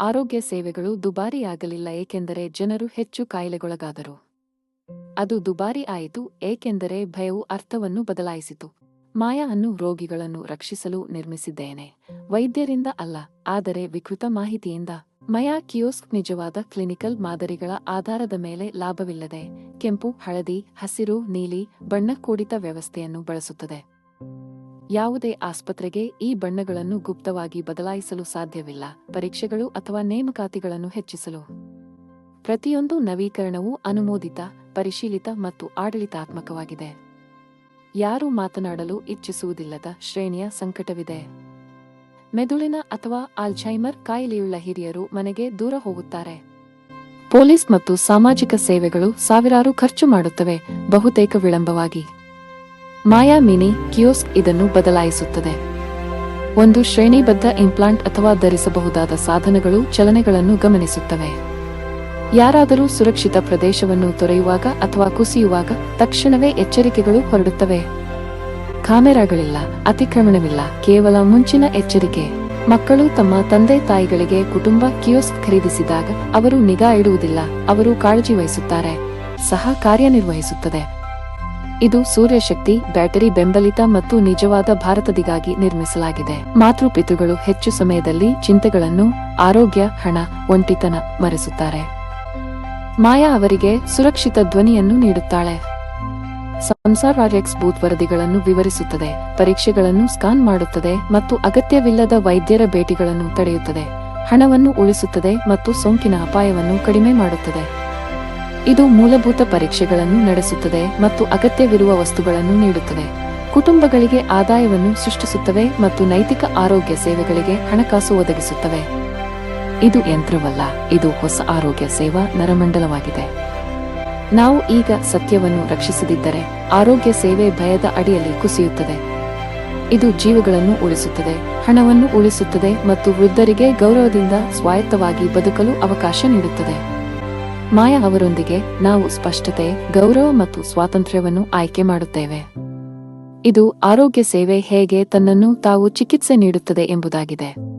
ಆರೋಗ್ಯ ಸೇವೆಗಳು ದುಬಾರಿಯಾಗಲಿಲ್ಲ ಏಕೆಂದರೆ ಜನರು ಹೆಚ್ಚು ಕಾಯಿಲೆಗೊಳಗಾದರು. ಅದು ದುಬಾರಿ ಆಯಿತು ಏಕೆಂದರೆ ಭಯವು ಅರ್ಥವನ್ನು ಬದಲಾಯಿಸಿತು. ಮಾಯಾ ಅನ್ನು ರೋಗಿಗಳನ್ನು ರಕ್ಷಿಸಲು ನಿರ್ಮಿಸಿದ್ದೇನೆ. ವೈದ್ಯರಿಂದ ಅಲ್ಲ, ಆದರೆ ವಿಕೃತ ಮಾಹಿತಿಯಿಂದ. ಮಯಾ ಕಿಯೋಸ್ಕ್ ನಿಜವಾದ ಕ್ಲಿನಿಕಲ್ ಮಾದರಿಗಳ ಆಧಾರದ ಮೇಲೆ ಲಾಭವಿಲ್ಲದೆ ಕೆಂಪು, ಹಳದಿ, ಹಸಿರು, ನೀಲಿ, ಬಣ್ಣ ಕೂಡಿತ ವ್ಯವಸ್ಥೆಯನ್ನು ಬಳಸುತ್ತದೆ. ಯಾವುದೇ ಆಸ್ಪತ್ರೆಗೆ ಈ ಬಣ್ಣಗಳನ್ನು ಗುಪ್ತವಾಗಿ ಬದಲಾಯಿಸಲು ಸಾಧ್ಯವಿಲ್ಲ. ಪರೀಕ್ಷೆಗಳು ಅಥವಾ ನೇಮಕಾತಿಗಳನ್ನು ಹೆಚ್ಚಿಸಲು. ಪ್ರತಿಯೊಂದು ನವೀಕರಣವು ಅನುಮೋದಿತ, ಪರಿಶೀಲಿತ ಮತ್ತು ಆಡಳಿತಾತ್ಮಕವಾಗಿದೆ. ಯಾರು ಮಾತನಾಡಲು ಇಚ್ಛಿಸುವುದಿಲ್ಲದ ಶ್ರೇಣಿಯ ಸಂಕಟವಿದೆ. ಮೆದುಳಿನ ಅಥವಾ ಆಲ್ಝೈಮರ್ ಕಾಯಿಲೆಯುಳ್ಳ ಹಿರಿಯರು ಮನೆಗೆ ದೂರ ಹೋಗುತ್ತಾರೆ. ಪೊಲೀಸ್ ಮತ್ತು ಸಾಮಾಜಿಕ ಸೇವೆಗಳು ಸಾವಿರಾರು ಖರ್ಚು ಮಾಡುತ್ತವೆ, ಬಹುತೇಕ ವಿಳಂಬವಾಗಿ. ಮಾಯಾ ಮಿನಿ ಕಿಯೋಸ್ಕ್ ಇದನ್ನು ಬದಲಾಯಿಸುತ್ತದೆ. ಒಂದು ಶ್ರೇಣಿಬದ್ಧ ಇಂಪ್ಲಾಂಟ್ ಅಥವಾ ಧರಿಸಬಹುದಾದ ಸಾಧನಗಳು ಚಲನೆಗಳನ್ನು ಗಮನಿಸುತ್ತವೆ. ಯಾರಾದರೂ ಸುರಕ್ಷಿತ ಪ್ರದೇಶವನ್ನು ತೊರೆಯುವಾಗ ಅಥವಾ ಕುಸಿಯುವಾಗ ತಕ್ಷಣವೇ ಎಚ್ಚರಿಕೆಗಳು ಹೊರಡುತ್ತವೆ. ಕಾಮೆರಾಗಳಿಲ್ಲ, ಅತಿಕ್ರಮಣವಿಲ್ಲ, ಕೇವಲ ಮುಂಚಿನ ಎಚ್ಚರಿಕೆ. ಮಕ್ಕಳು ತಮ್ಮ ತಂದೆ ತಾಯಿಗಳಿಗೆ ಕುಟುಂಬ ಕಿಯೋಸ್ಕ್ ಖರೀದಿಸಿದಾಗ ಅವರು ನಿಗಾ ಇಡುವುದಿಲ್ಲ, ಅವರು ಕಾಳಜಿ ವಹಿಸುತ್ತಾರೆ, ಸಹ ಕಾರ್ಯನಿರ್ವಹಿಸುತ್ತದೆ. ಇದು ಸೂರ್ಯಶಕ್ತಿ, ಬ್ಯಾಟರಿ ಬೆಂಬಲಿತ ಮತ್ತು ನಿಜವಾದ ಭಾರತದಿಗಾಗಿ ನಿರ್ಮಿಸಲಾಗಿದೆ. ಮಾತೃಪಿತೃಗಳು ಹೆಚ್ಚು ಸಮಯದಲ್ಲಿ ಚಿಂತೆಗಳನ್ನು, ಆರೋಗ್ಯ, ಹಣ, ಒಂಟಿತನ ಮರೆಸುತ್ತಾರೆ. ಮಾಯಾ ಅವರಿಗೆ ಸುರಕ್ಷಿತ ಧ್ವನಿಯನ್ನು ನೀಡುತ್ತಾಳೆ. ಸಂಸಾರ್ ಆರ್ಎಕ್ಸ್ ಬೂತ್ ವರದಿಗಳನ್ನು ವಿವರಿಸುತ್ತದೆ, ಪರೀಕ್ಷೆಗಳನ್ನು ಸ್ಕಾನ್ ಮಾಡುತ್ತದೆ ಮತ್ತು ಅಗತ್ಯವಿಲ್ಲದ ವೈದ್ಯರ ಭೇಟಿಗಳನ್ನು ತಡೆಯುತ್ತದೆ. ಹಣವನ್ನು ಉಳಿಸುತ್ತದೆ ಮತ್ತು ಸೋಂಕಿನ ಅಪಾಯವನ್ನು ಕಡಿಮೆ ಮಾಡುತ್ತದೆ. ಇದು ಮೂಲಭೂತ ಪರೀಕ್ಷೆಗಳನ್ನು ನಡೆಸುತ್ತದೆ ಮತ್ತು ಅಗತ್ಯವಿರುವ ವಸ್ತುಗಳನ್ನು ನೀಡುತ್ತದೆ. ಕುಟುಂಬಗಳಿಗೆ ಆದಾಯವನ್ನು ಸೃಷ್ಟಿಸುತ್ತವೆ ಮತ್ತು ನೈತಿಕ ಆರೋಗ್ಯ ಸೇವೆಗಳಿಗೆ ಹಣಕಾಸು ಒದಗಿಸುತ್ತವೆ. ಇದು ಯಂತ್ರವಲ್ಲ, ಇದು ಹೊಸ ಆರೋಗ್ಯ ಸೇವಾ ನರಮಂಡಲವಾಗಿದೆ. ನಾವು ಈಗ ಸತ್ಯವನ್ನು ರಕ್ಷಿಸದಿದ್ದರೆ ಆರೋಗ್ಯ ಸೇವೆ ಭಯದ ಅಡಿಯಲ್ಲಿ ಕುಸಿಯುತ್ತದೆ. ಇದು ಜೀವಗಳನ್ನು ಉಳಿಸುತ್ತದೆ, ಹಣವನ್ನು ಉಳಿಸುತ್ತದೆ ಮತ್ತು ವೃದ್ಧರಿಗೆ ಗೌರವದಿಂದ ಸ್ವಾಯತ್ತವಾಗಿ ಬದುಕಲು ಅವಕಾಶ ನೀಡುತ್ತದೆ. ಮಾಯಾ ಅವರೊಂದಿಗೆ ನಾವು ಸ್ಪಷ್ಟತೆ, ಗೌರವ ಮತ್ತು ಸ್ವಾತಂತ್ರ್ಯವನ್ನು ಆಯ್ಕೆ ಮಾಡುತ್ತೇವೆ. ಇದು ಆರೋಗ್ಯ ಸೇವೆ ಹೇಗೆ ತನ್ನನ್ನು ತಾವು ಚಿಕಿತ್ಸೆ ನೀಡುತ್ತದೆ ಎಂಬುದಾಗಿದೆ.